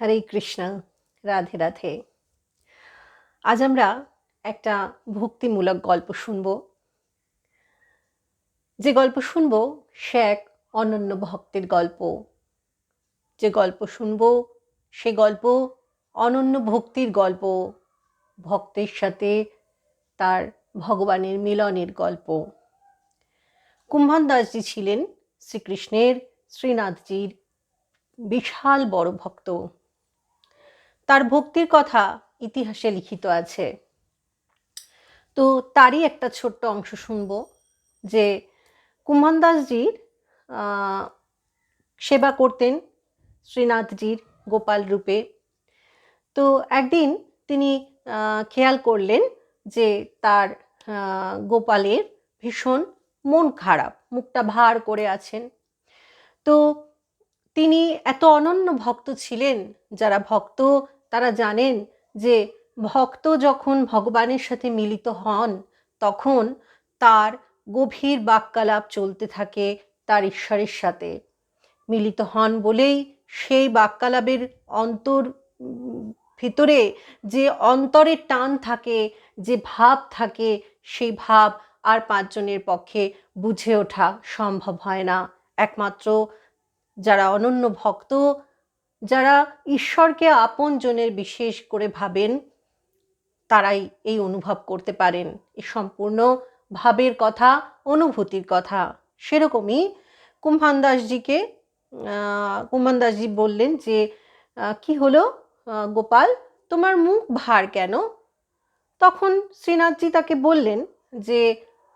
হরে কৃষ্ণ, রাধে রাধে। আজ আমরা একটা ভক্তিমূলক গল্প শুনব। যে গল্প শুনব, সে এক অনন্য ভক্তের গল্প। যে গল্প শুনব, সে গল্প অনন্য ভক্তির গল্প। ভক্তের সাথে তার ভগবানের মিলনের গল্প। কুম্ভান দাসজি ছিলেন শ্রীকৃষ্ণের শ্রীনাথজির বিশাল বড় ভক্ত। তার ভক্তির কথা ইতিহাসে লিখিত আছে। তো তারই একটা ছোট্ট অংশ শুনব যে কুম্ভান দাসজির সেবা করতেন শ্রীনাথজির গোপাল রূপে। তো একদিন তিনি খেয়াল করলেন যে তার গোপালের ভীষণ মন খারাপ, মুখটা ভার করে আছেন। তো তিনি এত অনন্য ভক্ত ছিলেন, যারা ভক্ত তারা জানেন যে ভক্ত যখন ভগবানের সাথে মিলিত হন, তখন তার গভীর বাক্যালাপ চলতে থাকে তার ঈশ্বরের সাথে। মিলিত হন বলেই সেই বাক্যালাপের অন্তর, ভিতরে যে অন্তরের টান থাকে, যে ভাব থাকে, সেই ভাব আর পাঁচজনের পক্ষে বুঝে ওঠা সম্ভব হয় না। একমাত্র যারা অনন্য ভক্ত যারা ঈশ্বরকে আপন জনের বিশেষ করে ভাবেন, তারাই এই অনুভব করতে পারেন। এই সম্পূর্ণ ভাবের কথা, অনুভূতির কথা। সেরকমই কুম্ভান দাসজিকে কুম্ভান দাসজি বললেন যে কি হলো? গোপাল, তোমার মুখ ভার কেন? তখন শ্রীনাথজি তাকে বললেন যে,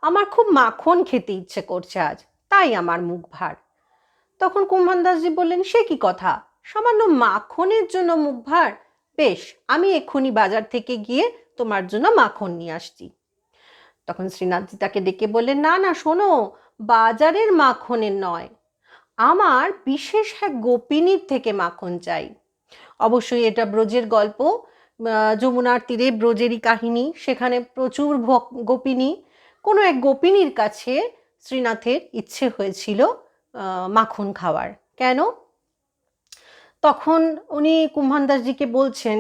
আমার খুব মাখন খেতে ইচ্ছে করছে আজ, তাই আমার মুখ ভার। তখন কুম্ভান দাসজি বললেন, সে কি কথা? সামান্য মাখনের জন্য মুখ ভার। বেশ, আমি এক্ষুনি বাজার থেকে গিয়ে তোমার জন্য মাখন নিয়ে আসছি। তখন শ্রীনাথজি তাকে ডেকে বললেন, না না, শোনো, বাজারের মাখনের নয়। আমার বিশেষ এক গোপিনীর থেকে মাখন চাই। অবশ্যই এটা ব্রজের গল্প। যমুনার তীরে ব্রজেরই কাহিনী। সেখানে প্রচুর গোপিনী। কোনো এক গোপিনীর কাছে শ্রীনাথের ইচ্ছে হয়েছিল মাখন খাওয়ার। কেন? তখন উনি কুম্ভানদাসজিকে বলছেন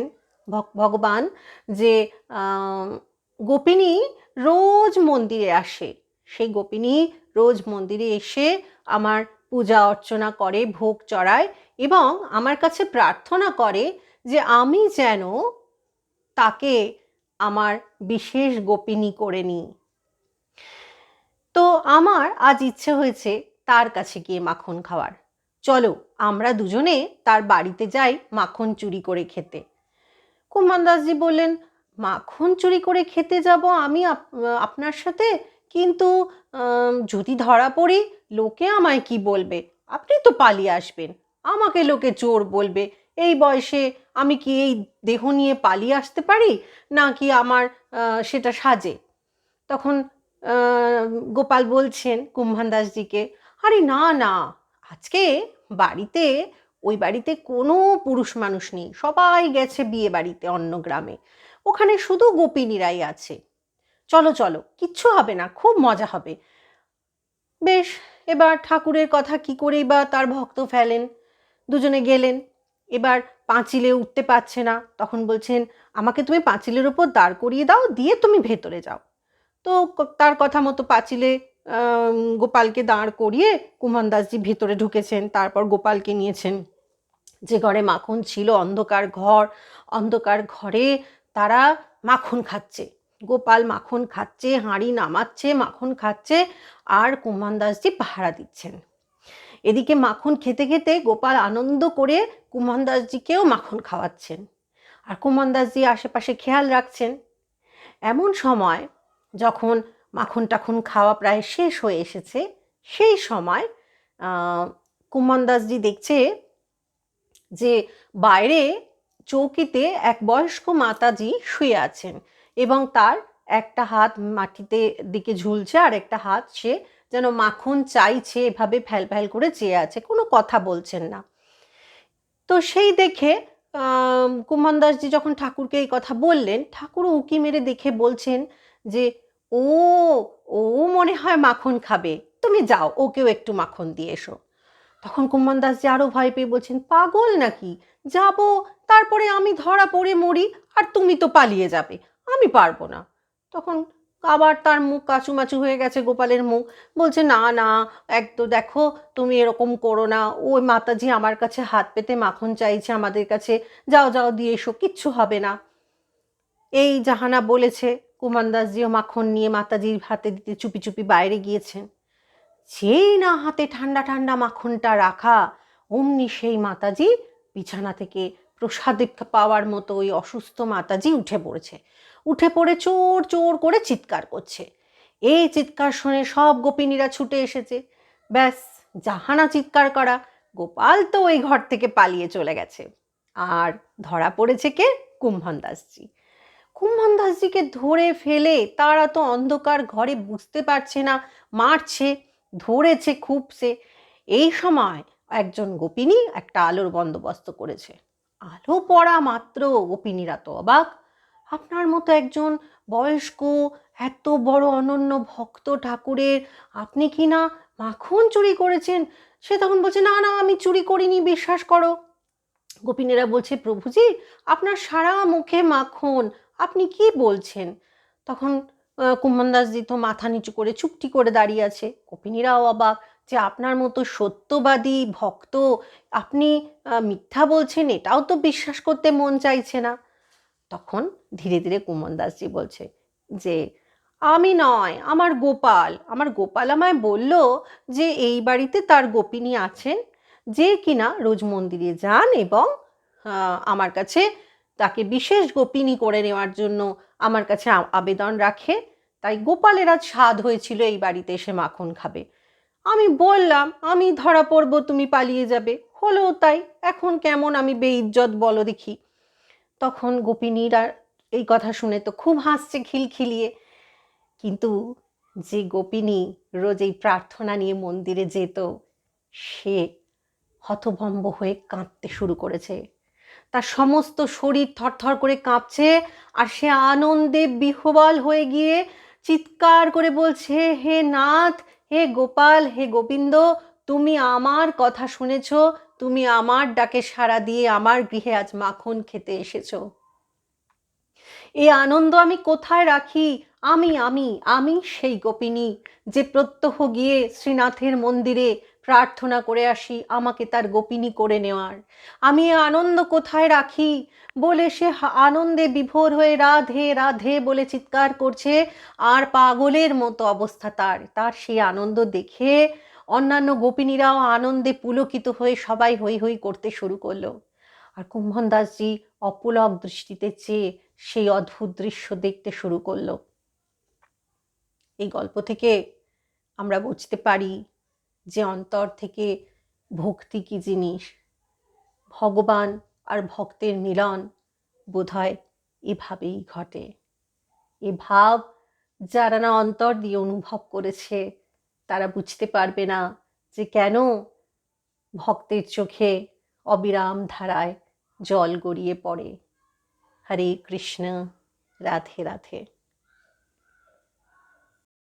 ভগবান, যে গোপিনী রোজ মন্দিরে আসে। সেই গোপিনী রোজ মন্দিরে এসে আমার পূজা অর্চনা করে, ভোগ চড়ায় এবং আমার কাছে প্রার্থনা করে যে আমি যেন তাকে আমার বিশেষ গোপিনী করে নিই। তো আমার আজ ইচ্ছে হয়েছে তার কাছে গিয়ে মাখন খাওয়ার। চলো, আমরা দুজনে তার বাড়িতে যাই মাখন চুরি করে খেতে। কুম্মান দাসজি বললেন, মাখন চুরি করে খেতে যাব আমি আপনার সাথে? কিন্তু যদি ধরা পড়ি, লোকে আমায় কি বলবে? আপনি তো পালিয়ে আসবেন, আমাকে লোকে চোর বলবে। এই বয়সে আমি কি এই দেহ নিয়ে পালিয়ে আসতে পারি, নাকি আমার সেটা সাজে? তখন গোপাল বলছেন কুম্ভান দাসজিকে, আরে না না, আজকে বাড়িতে, ওই বাড়িতে কোনো পুরুষ মানুষ নেই। সবাই গেছে বিয়ে বাড়িতে অন্য গ্রামে। ওখানে শুধু গোপিনীরাই আছে। চলো চলো, কিচ্ছু হবে না, খুব মজা হবে। বেশ, এবার ঠাকুরের কথা কি করেই বা তার ভক্ত ফেলেন? দুজনে গেলেন। এবার পাঁচিলে উঠতে পারছে না। তখন বলছেন, আমাকে তুমি পাঁচিলের ওপর দাঁড় করিয়ে দাও, দিয়ে তুমি ভেতরে যাও। তো তার কথা মতো পাঁচিলে গোপালকে দাঁড় করিয়ে কুমান দাসজি ভিতরে ঢুকেছেন, তারপর গোপালকে নিয়েছেন। যে ঘরে মাখন ছিল, অন্ধকার ঘর, অন্ধকার ঘরে তারা মাখন খাচ্ছে। গোপাল মাখন খাচ্ছে, হাঁড়ি নামাচ্ছে, মাখন খাচ্ছে, আর কুমান দাসজি পাহারা দিচ্ছেন। এদিকে মাখন খেতে খেতে গোপাল আনন্দ করে কুমান দাসজিকেও মাখন খাওয়াচ্ছেন। আর কুমান দাসজি আশেপাশে খেয়াল রাখছেন, এমন সময় যখন মাখন টাখন খাওয়া প্রায় শেষ হয়ে এসেছে। সেই সময় কুমান দাসজি দেখছে যে বাইরে চৌকিতে এক বয়স্ক মাতাজি শুয়ে আছেন এবং তার একটা হাত মাটিতে দিকে ঝুলছে আর একটা হাত সে যেন মাখন চাইছে, এভাবে ফ্যাল ফ্যাল করে চেয়ে আছে, কোনো কথা বলছেন না। তো সেই দেখে কুমান দাসজি যখন ঠাকুরকে এই কথা বললেন, ঠাকুর উকি মেরে দেখে বলছেন যে ও ও মনে হয় মাখন খাবে। তুমি যাও, ওকেও একটু মাখন দিয়ে এসো। তখন কুম্মান দাসজি আরও ভয় পেয়ে বলছেন, পাগল নাকি? যাব, তারপরে আমি ধরা পড়ে মরি, আর তুমি তো পালিয়ে যাবে, আমি পারব না। তখন আবার তার মুখ কাচুমাচু হয়ে গেছে গোপালের মুখ। বলছে, না না, এক তো দেখো, তুমি এরকম করো না। ওই মাতাজি আমার কাছে হাত পেতে মাখন চাইছে আমাদের কাছে। যাও যাও, দিয়ে এসো, কিচ্ছু হবে না। এই জাহানা বলেছে কুমানদাসজিও মাখন নিয়ে মাতাজির হাতে দিতে চুপি চুপি বাইরে গিয়েছেন। যেই না হাতে ঠান্ডা ঠান্ডা মাখনটা রাখা, অমনি সেই মাতাজি বিছানা থেকে প্রসাদে পাওয়ার মতো ওই অসুস্থ মাতাজি উঠে পড়েছে। উঠে পড়ে চোর চোর করে চিৎকার করছে। এই চিৎকার শুনে সব গোপিনীরা ছুটে এসেছে। ব্যাস, জাহানা চিৎকার করা, গোপাল তো ওই ঘর থেকে পালিয়ে চলে গেছে। আর ধরা পড়েছে কে? কুম্ভন দাসজি কুম্ভন দাসজিকে ধরে ফেলে তারা তো অন্ধকার ঘরে বুঝতে পারছে না, মারছে, ধরেছে খুবছে। এই সময় একজন গোপিনী একটা আলোর বন্দোবস্ত করেছে। আলো পড়া মাত্র, গোপিনীরা তো অবাক। আপনার মতো একজন বয়স্ক, এত বড় অনন্য ভক্ত ঠাকুরের আপনি কি না মাখন চুরি করেছেন? সে তখন বলছে, না না, আমি চুরি করিনি, বিশ্বাস করো। গোপিনীরা বলছে, প্রভুজি, আপনার সারা মুখে মাখন আপনি কি বলছেন? তখন কুম্ভন দাসজি তো মাথা নিচু করে চুপটি করে দাঁড়িয়ে আছে। গোপিনীরাও অবাক যে আপনার মতো সত্যবাদী ভক্ত আপনি মিথ্যা বলছেন এটাও তো বিশ্বাস করতে মন চাইছে না। তখন ধীরে ধীরে কুমন দাসজি বলছে যে, আমি নয়, আমার গোপাল। আমার গোপাল আমায় বলল যে, এই বাড়িতে তার গোপিনী আছেন, যে কিনা রোজ মন্দিরে যান এবং আমার কাছে তাকে বিশেষ গোপিনী করে নেওয়ার জন্য আমার কাছে আবেদন রাখে। তাই গোপালের আজ স্বাদ হয়েছিল এই বাড়িতে এসে মাখন খাবে। আমি বললাম, আমি ধরা পড়ব, তুমি পালিয়ে যাবে। হলো তাই, এখন কেমন আমি বেইজ্জত বলো দেখি। তখন গোপিনীরা এই কথা শুনে তো খুব হাসছে খিলখিলিয়ে। কিন্তু যে গোপিনী রোজ এই প্রার্থনা নিয়ে মন্দিরে যেত, সে হতভম্ব হয়ে কাঁদতে শুরু করেছে। তার সমস্ত শরীর থরথর করে কাঁপছে আর সে আনন্দে বিহবল হয়ে গিয়ে চিৎকার করে বলছে, হে নাথ, হে গোপাল, হে গোবিন্দ, তুমি আমার কথা শুনেছ, তুমি আমার ডাকে সাড়া দিয়ে আমার গৃহে আজ মাখন খেতে এসেছ। এই আনন্দ আমি কোথায় রাখি? আমি আমি আমি সেই গোপিনী যে প্রত্যহ গিয়ে শ্রীনাথের মন্দিরে প্রার্থনা করে আসি, আমাকে তার গোপিনী করে নেওয়ার। আমি আনন্দ কোথায় রাখি? বলে সে আনন্দে বিভোর হয়ে রাধে রাধে বলে চিৎকার করছে, আর পাগলের মতো অবস্থা তার। তার সেই আনন্দ দেখে অন্যান্য গোপিনীরাও আনন্দে পুলকিত হয়ে সবাই হই হই করতে শুরু করল। আর কুম্ভন দাসজি অপুলক দৃষ্টিতে চেয়ে সেই অদ্ভুত দৃশ্য দেখতে শুরু করল। এই গল্প থেকে আমরা বুঝতে পারি যে অন্তর থেকে ভক্তি কি জিনিস? ভগবান আর ভক্তের মিলন বোধহয় এভাবেই ঘটে। এ ভাব যারা না অন্তর দিয়ে অনুভব করেছে, তারা বুঝতে পারবে না যে কেন ভক্তের চোখে অবিরাম ধারায় জল গড়িয়ে পড়ে। হরে কৃষ্ণ, রাধে রাধে।